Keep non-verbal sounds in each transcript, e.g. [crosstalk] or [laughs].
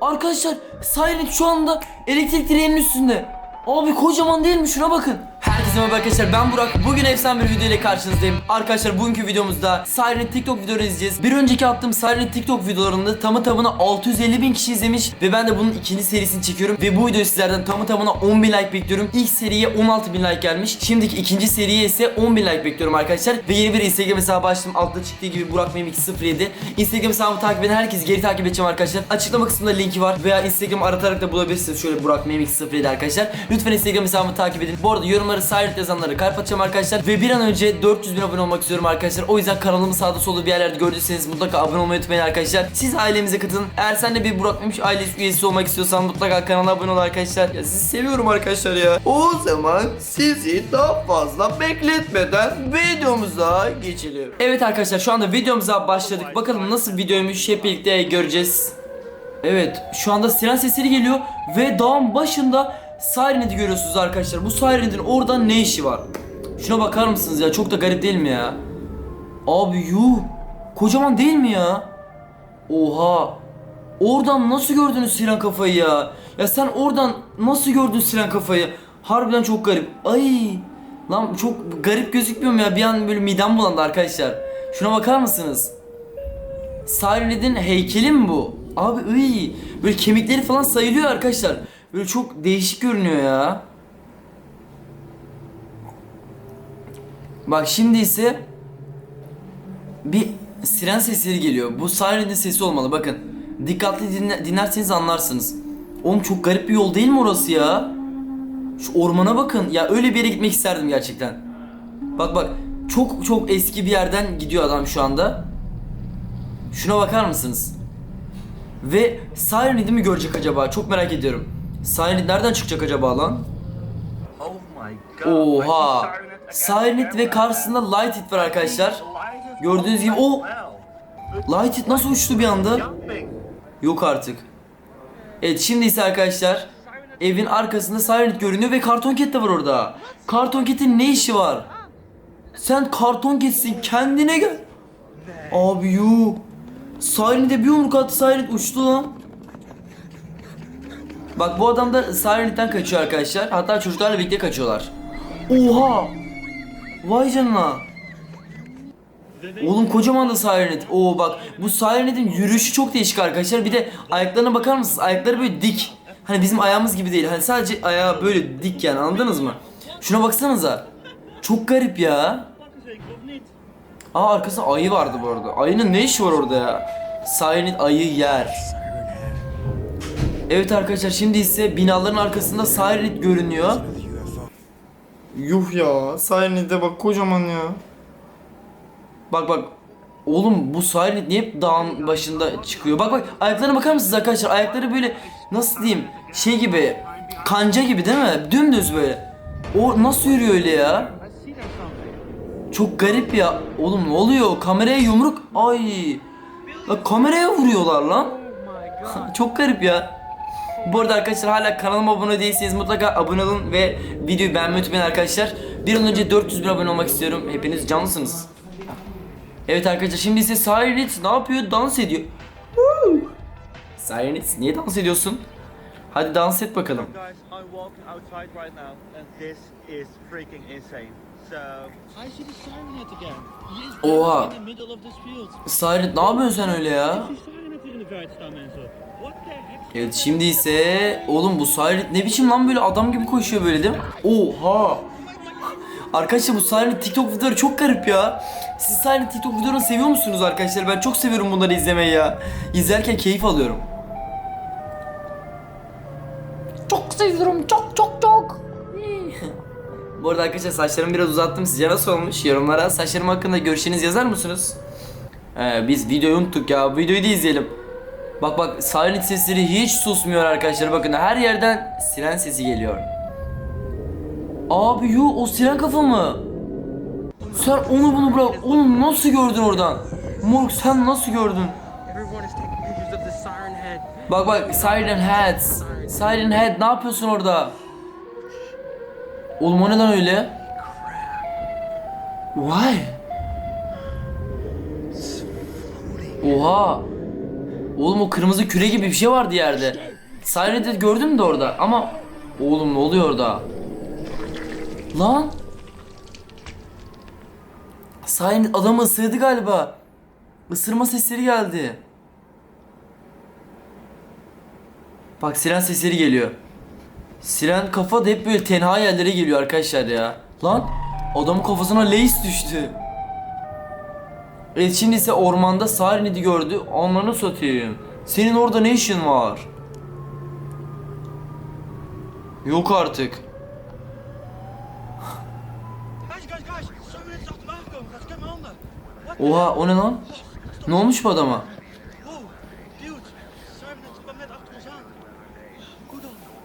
Arkadaşlar Siren şu anda elektrik direğinin üstünde. Abi kocaman değil mi? Şuna bakın. Merhaba arkadaşlar ben Burak. Bugün efsane bir video ile karşınızdayım. Arkadaşlar bugünkü videomuzda Siren TikTok videoları izleyeceğiz. Bir önceki attığım Siren TikTok videolarında tamı tamına 650 bin kişi izlemiş ve ben de bunun ikinci serisini çekiyorum. Ve bu videoyu sizlerden tamı tamına 10 bin like bekliyorum. İlk seriye 16 bin like gelmiş. Şimdiki ikinci seriye ise 10 bin like bekliyorum arkadaşlar. Ve yeni bir Instagram hesabı açtım. Altta çıktığı gibi Burak Mem 207. Instagram hesabımı takip eden herkes geri takip edeceğim arkadaşlar. Açıklama kısmında linki var veya Instagram aratarak da bulabilirsiniz. Şöyle Burak Mem 207 arkadaşlar. Lütfen Instagram hesabımı takip edin. Bu arada yorumları Silent yazanları kalp atacağım arkadaşlar. Ve bir an önce 400 bin abone olmak istiyorum arkadaşlar. O yüzden kanalımı sağda solda bir yerlerde gördüyseniz mutlaka abone olmayı unutmayın arkadaşlar. Siz ailemize katılın. Eğer sen de bir Burak Memiş ailesi üyesi olmak istiyorsan mutlaka kanala abone ol arkadaşlar. Ya sizi seviyorum arkadaşlar ya. O zaman sizi daha fazla bekletmeden videomuza geçelim. Evet arkadaşlar şu anda videomuza başladık. Bakalım nasıl videoymuş hep birlikte göreceğiz. Evet şu anda siren sesleri geliyor ve dağın başında Siren'i görüyorsunuz arkadaşlar. Bu Siren'in orada ne işi var? Şuna bakar mısınız ya? Çok da garip değil mi ya? Abi yuh. Kocaman değil mi ya? Oha. Oradan nasıl gördünüz siren kafayı ya? Ya sen oradan nasıl gördün siren kafayı? Harbiden çok garip. Ay. Lan çok garip gözükmüyor mu ya? Bir an böyle midem bulandı arkadaşlar. Şuna bakar mısınız? Sirenid'in heykeli mi bu? Abi ıy. Böyle kemikleri falan sayılıyor arkadaşlar. Böyle çok değişik görünüyor ya. Bak şimdi ise bir siren sesleri geliyor. Bu Sirenid'in sesi olmalı bakın. Dikkatli dinle- dinlerseniz anlarsınız. Oğlum çok garip bir yol değil mi orası ya? Şu ormana bakın. Ya öyle bir yere gitmek isterdim gerçekten. Bak bak. Çok çok eski bir yerden gidiyor adam şu anda. Şuna bakar mısınız? Ve Sirenid'i mi görecek acaba? Çok merak ediyorum. Sirenid nereden çıkacak acaba lan? Oh. Oha. Sirenid ve karşısında Lighted var arkadaşlar. Gördüğünüz gibi o Lighted nasıl uçtu bir anda? Yok artık. Evet şimdi ise arkadaşlar evin arkasında Sirenid görünüyor ve Karton Cat de var orada. Karton Cat'in ne işi var? Sen Karton Cat'sin kendine gel. Abi yuh. Sirenid'e bir yumruk attı Sirenid uçtu lan. Bak bu adam da Sirenid'den kaçıyor arkadaşlar. Hatta çocuklarla birlikte kaçıyorlar. Oha! Vay canına. Oğlum kocaman da Sirenid. Oo bak bu Sirenid'in yürüyüşü çok değişik arkadaşlar. Bir de ayaklarına bakar mısınız? Ayakları böyle dik. Hani bizim ayağımız gibi değil. Hani sadece ayağı böyle dik yani anladınız mı? Şuna baksanıza. Çok garip ya. Aa arkasında ayı vardı bu arada. Ayının ne işi var orada ya? Sirenid ayı yer. Evet arkadaşlar şimdi ise binaların arkasında Sirenid görünüyor. Yuh ya Sirenid'e bak kocaman ya. Bak bak. Oğlum bu Sirenid niye hep dağın başında çıkıyor? Bak bak ayaklarına bakar mısınız arkadaşlar? Ayakları böyle nasıl diyeyim şey gibi kanca gibi değil mi? Dümdüz böyle. O nasıl yürüyor öyle ya? Çok garip ya. Oğlum ne oluyor? Kameraya yumruk. Ay. La kameraya vuruyorlar lan. [laughs] Çok garip ya. Bu arada arkadaşlar hala kanalıma abone değilseniz mutlaka abone olun ve videoyu beğenmeyi unutmayın arkadaşlar. Bir an önce 400 bin abone olmak istiyorum. Hepiniz canlısınız. Evet arkadaşlar şimdi ise Sirenit ne yapıyor? Dans ediyor. Sirenit niye dans ediyorsun? Hadi dans et bakalım. Oha. Sirenit ne yapıyorsun sen öyle ya? Evet şimdi ise oğlum bu Sirenit ne biçim lan böyle adam gibi koşuyor böyle değil mi? Oha! Arkadaşlar bu Sirenit TikTok videoları çok garip ya. Siz Sirenit TikTok videolarını seviyor musunuz arkadaşlar? Ben çok seviyorum bunları izlemeyi ya. İzlerken keyif alıyorum. Çok seviyorum çok çok çok. Bu arada arkadaşlar saçlarımı biraz uzattım. Sizce nasıl olmuş? Yorumlara saçlarım hakkında görüşlerinizi yazar mısınız? Ee, biz videoyu unuttuk ya. Videoyu da izleyelim. Bak bak siren sesleri hiç susmuyor arkadaşlar. Bakın her yerden siren sesi geliyor. Abi yu o siren kafa mı? Sen onu bunu bırak. Onu nasıl gördün oradan? Morg sen nasıl gördün? Head. Bak bak Siren Heads. Siren Head ne yapıyorsun orada? Oğlum o neden öyle? Why? Oha. Oğlum o kırmızı küre gibi bir şey vardı yerde. Siren'i gördün mü de orada ama oğlum ne oluyor orada? Lan Siren adamı ısırdı galiba. Isırma sesleri geldi. Bak siren sesleri geliyor. Siren kafa da hep böyle tenha yerlere geliyor arkadaşlar ya. Lan adamın kafasına leis düştü. Evet şimdi ise ormanda Siren'i gördü. Anlarını satayım. Senin orada ne işin var? Yok artık. Oha o ne lan? Ne olmuş bu adama?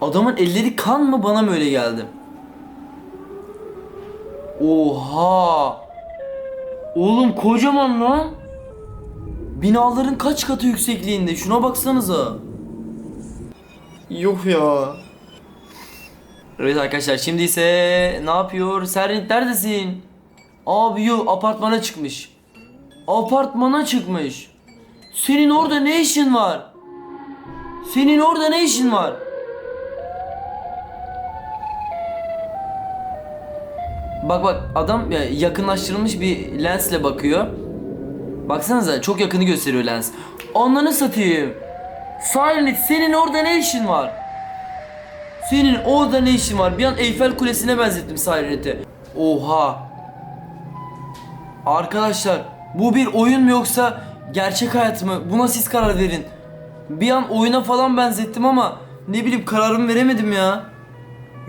Adamın elleri kan mı bana mı öyle geldi? Oha! Oğlum kocaman lan. Binaların kaç katı yüksekliğinde? Şuna baksanıza. Yok ya. Evet arkadaşlar şimdi ise ne yapıyor? Sernet neredesin? Abi yok apartmana çıkmış. Apartmana çıkmış. Senin orada ne işin var? Senin orada ne işin var? Bak bak adam ya, yakınlaştırılmış bir lensle bakıyor. Baksanıza çok yakını gösteriyor lens. Ananı satayım. Silent senin orada ne işin var? Senin orada ne işin var? Bir an Eyfel Kulesi'ne benzettim Silent'i. Oha. Arkadaşlar bu bir oyun mu yoksa gerçek hayat mı? Buna siz karar verin. Bir an oyuna falan benzettim ama ne bileyim kararımı veremedim ya.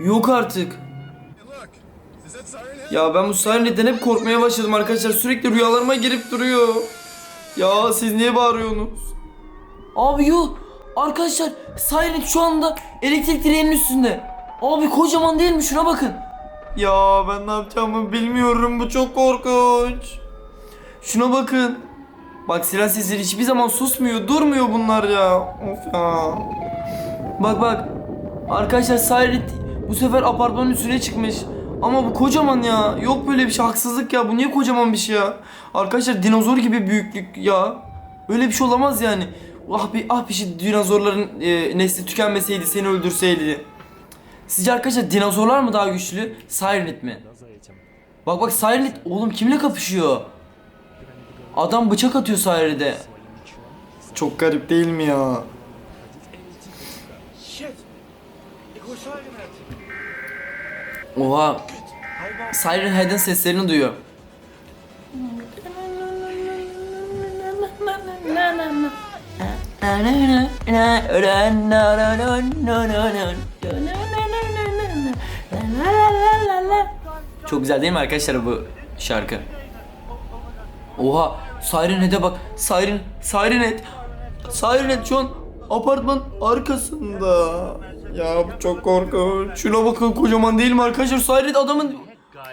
Yok artık. Ya ben bu Sirenet'ten hep korkmaya başladım arkadaşlar. Sürekli rüyalarıma girip duruyor. Ya siz niye bağırıyorsunuz? Abi yo. Arkadaşlar Sirenet şu anda elektrik direğinin üstünde. Abi kocaman değil mi? Şuna bakın. Ya ben ne yapacağımı bilmiyorum. Bu çok korkunç. Şuna bakın. Bak siren sesleri hiçbir zaman susmuyor. Durmuyor bunlar ya. Of ya. Bak bak. Arkadaşlar Siret bu sefer apartmanın üstüne çıkmış. Ama bu kocaman ya. Yok böyle bir şey haksızlık ya. Bu niye kocaman bir şey ya? Arkadaşlar dinozor gibi büyüklük ya. Öyle bir şey olamaz yani. Ah bir ah bir şey dinozorların e, nesli tükenmeseydi seni öldürseydi. Sizce arkadaşlar dinozorlar mı daha güçlü? Sirenet mi? Bak bak Sirenet oğlum kimle kapışıyor? Adam bıçak atıyor Sirenet'e. Çok garip değil mi ya? Oha. Siren Head'in seslerini duyuyor. Çok güzel değil mi arkadaşlar bu şarkı? Oha Siren Head'e bak. Siren, Siren Head. Siren Head şu an apartman arkasında. Ya bu çok korkunç. Şuna bakın kocaman değil mi arkadaşlar? Head adamın...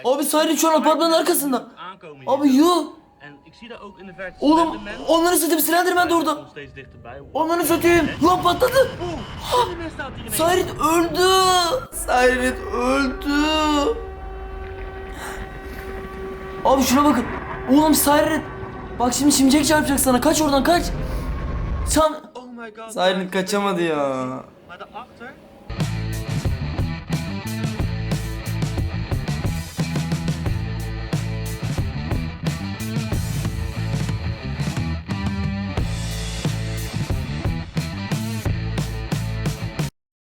Abi Siren şu an apartmanın arkasında. Abi verte Oğlum onları satayım Slenderman de orada. Onları satayım. Lan patladı. Siren öldü. Siren öldü. Abi şuna bakın. Oğlum Siren. Bak şimdi şimşek çarpacak sana. Kaç oradan kaç. Sen... Oh. Siren kaçamadı ya.